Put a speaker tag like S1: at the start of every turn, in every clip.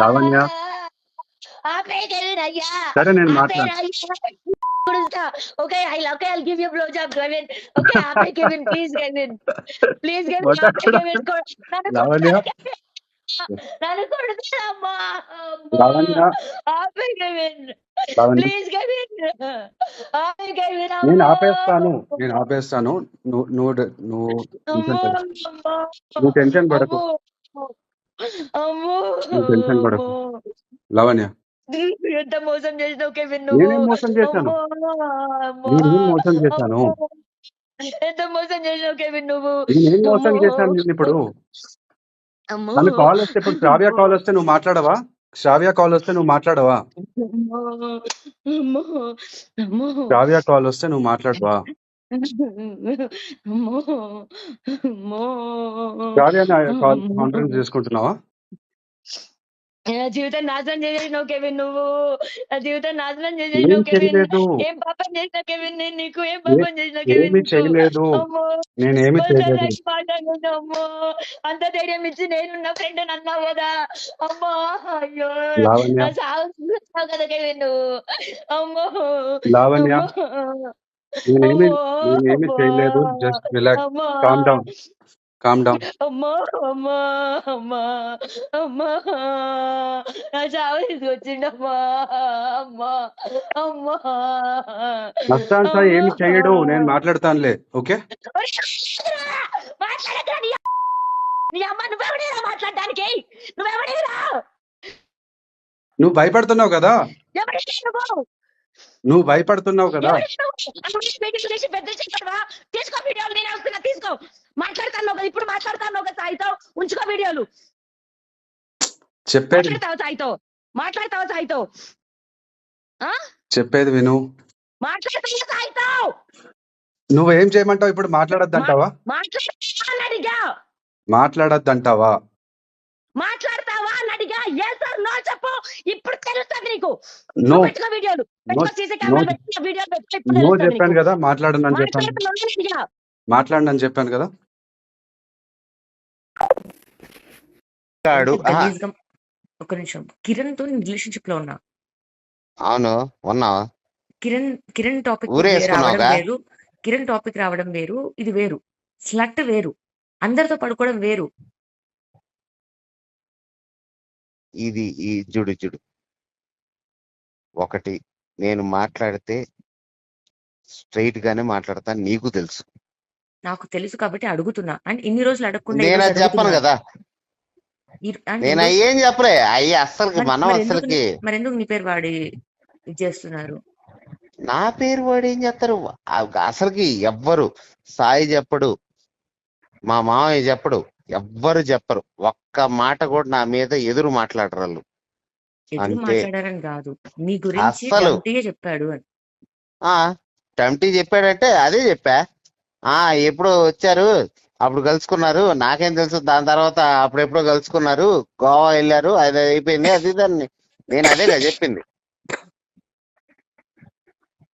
S1: లావణ్య. సరే నేను మాట్లాడు
S2: give you blow job Kevin okay ఆపే Kevin please Kevin please Kevin
S1: What
S2: ఆపే కెవిన్ కొ- నన్ను
S1: లావణ్య.
S2: నన్ను కొడతానమ్మా
S1: లావణ్య.
S2: ఆపే
S1: లావణ్య.
S2: ప్లీజ్ కెవిన్ ఆపే కెవిన్
S1: నేను ఆపేస్తాను నేను ఆపేస్తాను నువ్వు నువ్వు నువ్వు టెన్షన్ పడకు. నువ్వు టెన్షన్ పడకు
S2: అమ్మో
S1: నువ్వు టెన్షన్ పడకు. లావణ్య
S2: ఎంత మోసం చేసినావు కెవిన్
S1: నేనేం మోసం చేశాను? నేనేం మోసం చేశాను?
S2: ఎంత మోసం చేసినావు కెవిన్ నువ్వు
S1: నేనేం మోసం
S2: అమ్మో.
S1: చేశాను నేను ఇప్పుడు
S2: అమ్మో.
S1: తన కాల్ వస్తే ఇప్పుడు శ్రావ్య కాల్ వస్తే నువ్వు మాట్లాడవా శ్రావ్య కాల్ వస్తే నువ్వు మాట్లాడవా
S2: అమ్మో. అమ్మో. అమ్మో.
S1: శ్రావ్య కాల్ వస్తే నువ్వు మాట్లాడవా
S2: అమ్మో. అమ్మో.
S1: శ్రావ్య కాల్ కాన్ఫరెన్స్ చేసుకుంటున్నావా?
S2: నా జీవితం నాశనం చేసేసినావు కెవిన్ నువ్వు. నా జీవితం నాశనం
S1: ఏం
S2: కెవిన్.
S1: చేయలేదు.
S2: ఏం పాపం చేసినా కెవిన్ నేను నీకు ఏం పాపం చేసినా కెవిన్
S1: ఏమి
S2: నీకు?
S1: చేయలేదు.
S2: అమ్మో
S1: నేనేమి చేయలేదు.
S2: ఒక్కసారి మాట్లాడను అమ్మో. అంత ధైర్యం ఇచ్చి నేను నా ఫ్రెండ్ అని అన్నావు కదా. అమ్మో అయ్యో.
S1: లావణ్య.
S2: నా సాగు కదా కెవిన్. నువ్వు అమ్మో
S1: లావణ్య.
S2: అమ్మో.
S1: నేనేమి చేయలేదు. Just relax.
S2: అమ్మో.
S1: Calm down. Calm down.
S2: అమ్మా అమ్మా అమ్మా అమ్మా. నా చావు తీసుకొచ్చిండమ్మా అమ్మా అమ్మా.
S1: నష్టాంశ ఏమి చేయడు. నేను మాట్లాడతానులే ఓకే?
S2: మాట్లాడక నీ నీ అమ్మ నువ్వెవడేరా మాట్లాడడానికి? నువ్వెవడేరా?
S1: నువ్వు భయపడుతున్నావు కదా?
S2: నువ్వు
S1: భయపడుతున్నావు కదా?
S2: తీసుకో వీడియోలు నేను వస్తున్నా తీసుకో. మాట్లాడతాను కదా ఇప్పుడు మాట్లాడతాను ఒక సాయితో? ఉంచుకో వీడియోలు.
S1: చెప్పేది
S2: మాట్లాడతావా సాయితో? మాట్లాడతావా సాయితో?
S1: చెప్పేది విను.
S2: మాట్లాడతావా సాయితో?
S1: నువ్వేం చేయమంటావు? ఇప్పుడు మాట్లాడొద్దంటావా? మాట్లాడొద్దంటావా?
S2: మాట్లాడతావా అని అడిగా. ఏ సార్ నో చెప్పు. ఇప్పుడు తెలుస్తుంది నీకు. వీడియోలు. పెట్టుకో
S1: No,
S2: సీసీ కెమెరా
S1: no.
S2: పెట్టుకో వీడియోలు పెట్టుకో ఇప్పుడు
S1: నో
S2: తెలుస్తుంది
S1: చెప్పాను. కదా మాట్లాడనని చెప్పాను.
S2: మాట్లాడుతున్నావా అని
S1: చెప్పాను కదా.
S3: ఒక నిమిషం. కిరణ్తో రిలేషన్షిప్లో ఉన్నా.
S4: అవును ఉన్నావా?
S3: కిరణ్ కిరణ్ టాపిక్ రావడం? వేరు. కిరణ్ టాపిక్ రావడం వేరు ఇది వేరు. స్లట్ వేరు. అందరితో పడుకోవడం వేరు.
S4: ఇది ఈ జుడు జుడు ఒకటి నేను మాట్లాడితే స్ట్రైట్ గానే మాట్లాడతా నీకు తెలుసు.
S3: నాకు తెలుసు కాబట్టి అడుగుతున్నా. అండ్ ఇన్ని రోజులు అడగకుండా
S4: నేను అది చెప్పను. కదా. నేను అయ్యేం చెప్పలే? అయ్యి అస్సలకి
S3: మరి-
S4: మనం అస్సలకి
S3: మరి ఎందుకు నీ పేరు వాడి చేస్తున్నారు?
S4: నా పేరు వాడు ఏం చేస్తారు? అసలుకి ఎవ్వరు సాయి చెప్పడు మా మామయ్య చెప్పడు ఎవ్వరు చెప్పరు. ఒక్క మాట కూడా నా మీద ఎదురు మాట్లాడరు వాళ్ళు
S3: ఎదురు
S4: అంతే.
S3: మాట్లాడారని కాదు. నీ గురించి
S4: అస్సలు.
S3: గట్టిగా చెప్పాడు అని.
S4: ఆ టంటీ చెప్పాడంటే అదే చెప్పా. ఆ ఎప్పుడు వచ్చారు అప్పుడు కలుసుకున్నారు నాకేం తెలుసు దాని తర్వాత అప్పుడెప్పుడో కలుసుకున్నారు గోవా వెళ్ళారు అది అయిపోయింది అది దాన్ని నేను అదే చెప్పింది.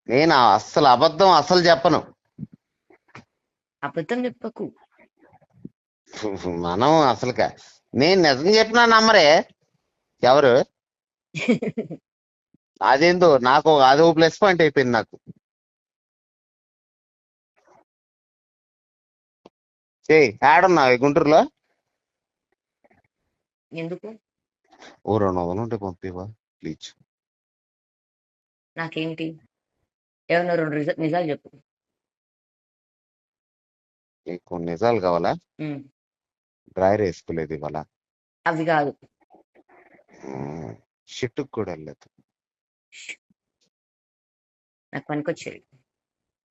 S4: నేను అస్సలు అబద్ధం అస్సలు చెప్పను.
S3: అబద్ధం చెప్పకు.
S4: మనం అసలుగా నేను నిజం చెప్పినా నమ్మరే. ఎవరు? అదేందో నాకు అదో ప్లస్ పాయింట్ అయిపోయింది నాకు. ఏ ఆడున్నావు గుంటూరులో?
S3: ఎందుకు?
S4: ఓ రెండు వందలు ఉంటే పంపివా ప్లీజ్.
S3: నాకేంటి? ఏమన్నా రెండు నిజ- నిజాలు చెప్పు.
S4: నీకు నిజాలు కావాలా. డ్రైర్ వేసుకోలేదు ఇవాళ.
S3: అవి కాదు.
S4: షిట్టుకు కూడా వెళ్ళలేదు
S3: నాకు పనికొచ్చేది.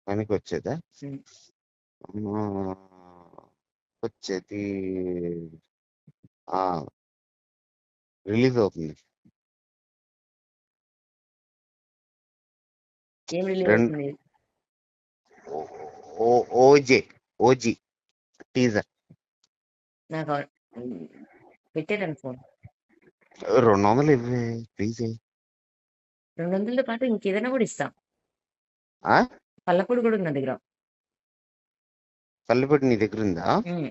S4: పనికి వచ్చేదా వచ్చేది ఆ రిలీజ్ అవుతుంది. OJ OG teaser.
S3: నాకు పెట్టేదాన్ని ఫోన్.
S4: రెండు వందలు ఇవ్వే ప్లీజ్
S3: రెండు వందలతో పాటు ఇంకేదైనా కూడా ఇస్తాం.
S4: ఆ?
S3: పల్లపొడి కూడా ఉంది నా దగ్గర.
S4: పల్లెపట్టి నీ దగ్గర ఉందా?
S3: ఉమ్.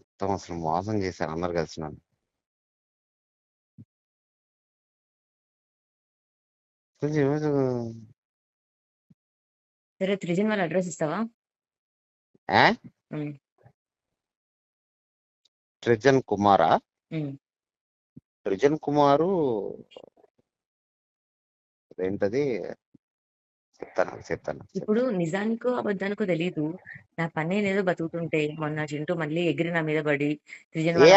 S4: మొత్తం అసలు మోసం చేశారు అందరు కలిసి నన్ను. కొంచెం
S3: సరే త్రిజన్ వాళ్ళ అడ్రస్ ఇస్తావా?
S4: ఆ?
S3: ఉమ్,
S4: సృజన్ కుమారా. సృజన్ కుమారు ఏంటది చెప్తాను చెప్తాను
S3: ఇప్పుడు నిజానికో అబద్ధానికో తెలీదు. నా పని ఏదో బతుకుతుంటే మొన్న చింటూ మళ్ళీ ఎగిరి నా మీద పడి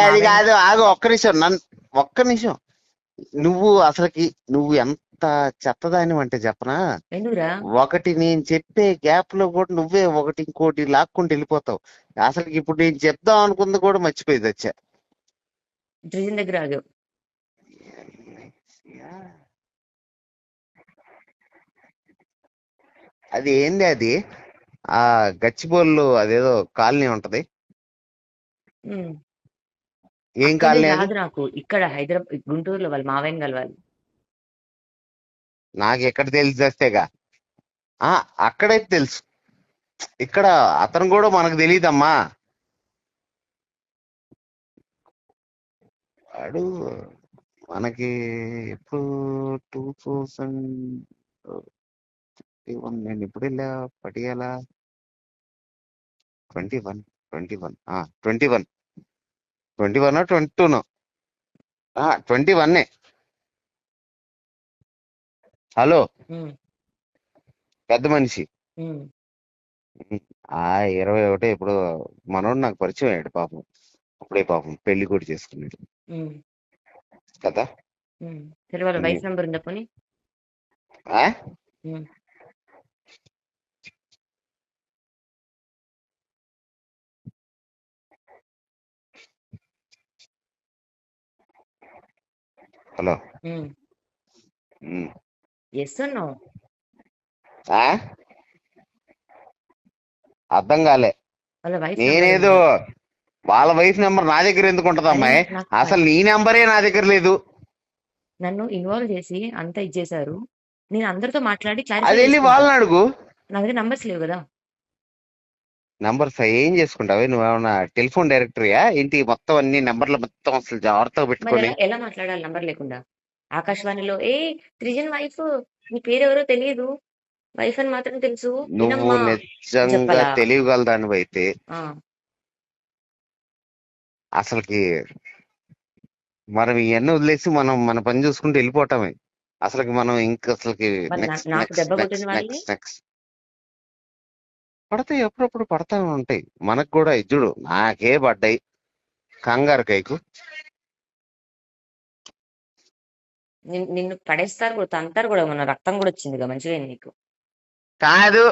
S4: అది కాదు ఆగు ఒక్క నిమిషం నన్ను ఒక్క నిమిషం. నువ్వు అసలుకి నువ్వు ఎంత చెత్తదాని అంటే చెప్పనా?
S3: ఎందుకురా?
S4: ఒకటి నేను చెప్పే గ్యాప్లో కూడా నువ్వే ఒకటి ఇంకోటి లాక్కుంటూ వెళ్ళిపోతావు. అసలు ఇప్పుడు నేను చెప్దాం అనుకుంది కూడా మర్చిపోయింది వచ్చా.
S3: దగ్గర ఆగావు.
S4: అది ఏంది అది? ఆ గచ్చిబోళ్ళు అదేదో కాలనీ ఉంటది. ఏం కాలనీ
S3: నాకు. ఇక్కడ హైదరాబాద్ గుంటూరులో వాళ్ళు మావయ్యని కలవాలి.
S4: నాకు ఎక్కడ తెలిసి వస్తేగా ఆ అక్కడైతే తెలుసు. ఇక్కడ అతను కూడా మనకు తెలియదమ్మా వాడు మనకి ఎప్పుడు టూ థౌసండ్ వన్ నేను ఎప్పుడు వెళ్ళా? Patiala? Twenty one twenty one. Twenty one. Twenty one twenty టూనో. Twenty వన్నే. హలో? పెద్ద మనిషి. ఆ ఇరవై ఒకటి ఇప్పుడు మనోడు నాకు పరిచయం అయ్యాడు పాపం. అప్పుడే పాపం పెళ్ళి కూడా చేసుకున్నాడు. కదా?
S3: ఉమ్. సరే వాళ్ళ వైఫ్ నెంబర్ ఉందా పోనీ?
S4: ఆ?
S3: ఉమ్.
S4: హలో.
S3: ఎస్ నో
S4: ఆ? అర్థం కాలే. నేనేదో వాళ్ళ వైఫ్ నెంబర్ నా దగ్గర ఎందుకు ఉంటది అమ్మాయి? అసలు నీ నెంబరే నా దగ్గర లేదు.
S3: నన్ను ఇన్వాల్వ్ చేసి అంతా ఇచ్చేశారు. నేను అందరితో మాట్లాడి
S4: అది వెళ్ళి వాళ్ళని అడుగు.
S3: నా దగ్గర నంబర్స్ లేవు కదా.
S4: నంబర్స్ ఏం చేసుకుంటావు? నువ్వేమన్నా టెలిఫోన్ డైరెక్టరీయా ఏంటి మొత్తం అన్ని నెంబర్లు మొత్తం అసలు జాగ్రత్తగా పెట్టుకొని?
S3: ఎలా మాట్లాడాలి నంబర్ లేకుండా? ఆకాశవాణిలో ఏ త్రిజన్ వైఫ్? నీ పేరు ఎవరో తెలియదు వైఫ్ అని మాత్రం తెలుసు.
S4: నువ్వు నిజంగా
S3: చెప్పలా?
S4: తెలియగలదానివి అయితే అసలుకి మనం ఇవన్నీ వదిలేసి మనం మన పని చూసుకుంటూ వెళ్ళిపోవటమే. అసలుకి మనం ఇంకా అసలుకి పడతాయి ఎప్పుడప్పుడు పడతా ఉంటాయి. మనకు కూడా ఇజ్జుడు నాకే పడ్డాయి కంగారు కైకు
S3: నిన్ను పడేస్తారు కూడా తంతారు కూడా మన రక్తం కూడా వచ్చింది మంచిగా నీకు.
S4: కాదు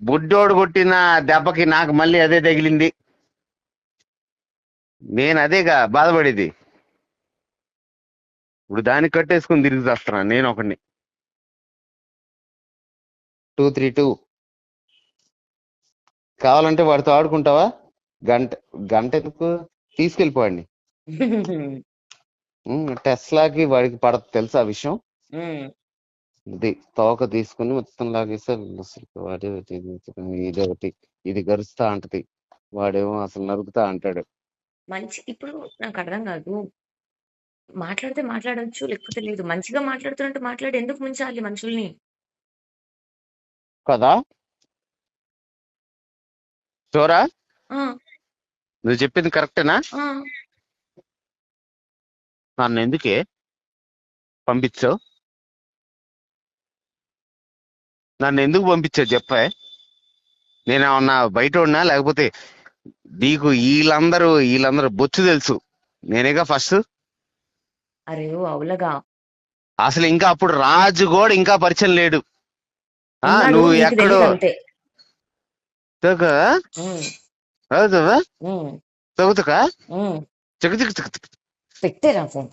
S4: బుడ్డోడు కొట్టిన దెబ్బకి నాకు మళ్ళీ అదే తగిలింది. నేను అదేగా బాధపడేది. ఇప్పుడు దాన్ని కట్టేసుకుని తిరిగి చేస్తున్నాను నేను ఒకడిని. Two three two. కావాలంటే వాడితో ఆడుకుంటావా? గంట గంట ఎందుకు తీసుకెళ్ళిపోండి టెస్లాకి వాడికి పడదు తెలుసా ఆ విషయం? ఇది తోక తీసుకుని మొత్తం లాగేస్తే అసలు వాడే ఇది ఒకటి ఇది గరుస్తా అంటది. వాడేమో అసలు నరుకుతా అంటాడు.
S3: మంచి ఇప్పుడు నాకు అర్థం కాదు. మాట్లాడితే మాట్లాడొచ్చు లేకపోతే లేదు. మంచిగా మాట్లాడుతున్నట్టు మాట్లాడి ఎందుకు ముంచాలి మనుషుల్ని?
S4: కదా? చోరా నువ్వు చెప్పింది కరెక్టేనా? నన్ను ఎందుకే పంపించావు? నన్ను ఎందుకు పంపించావు చెప్పే? నేనేమన్నా బయట ఉన్నా లేకపోతే నీకు వీళ్ళందరూ వీళ్ళందరూ బొచ్చు తెలుసు. నేనేగా ఫస్ట్
S3: అరే అవులగా.
S4: అసలు ఇంకా అప్పుడు రాజు కూడా ఇంకా పరిచయం లేడు. ఆ నువ్వు ఎక్కడో తోక?
S3: ఉమ్,
S4: అవుతావా
S3: ఉమ్,
S4: తగ్గుతుక
S3: ఉమ్.
S4: చిక్క చిక్క చిక్క
S3: పెట్టేరా ఫోన్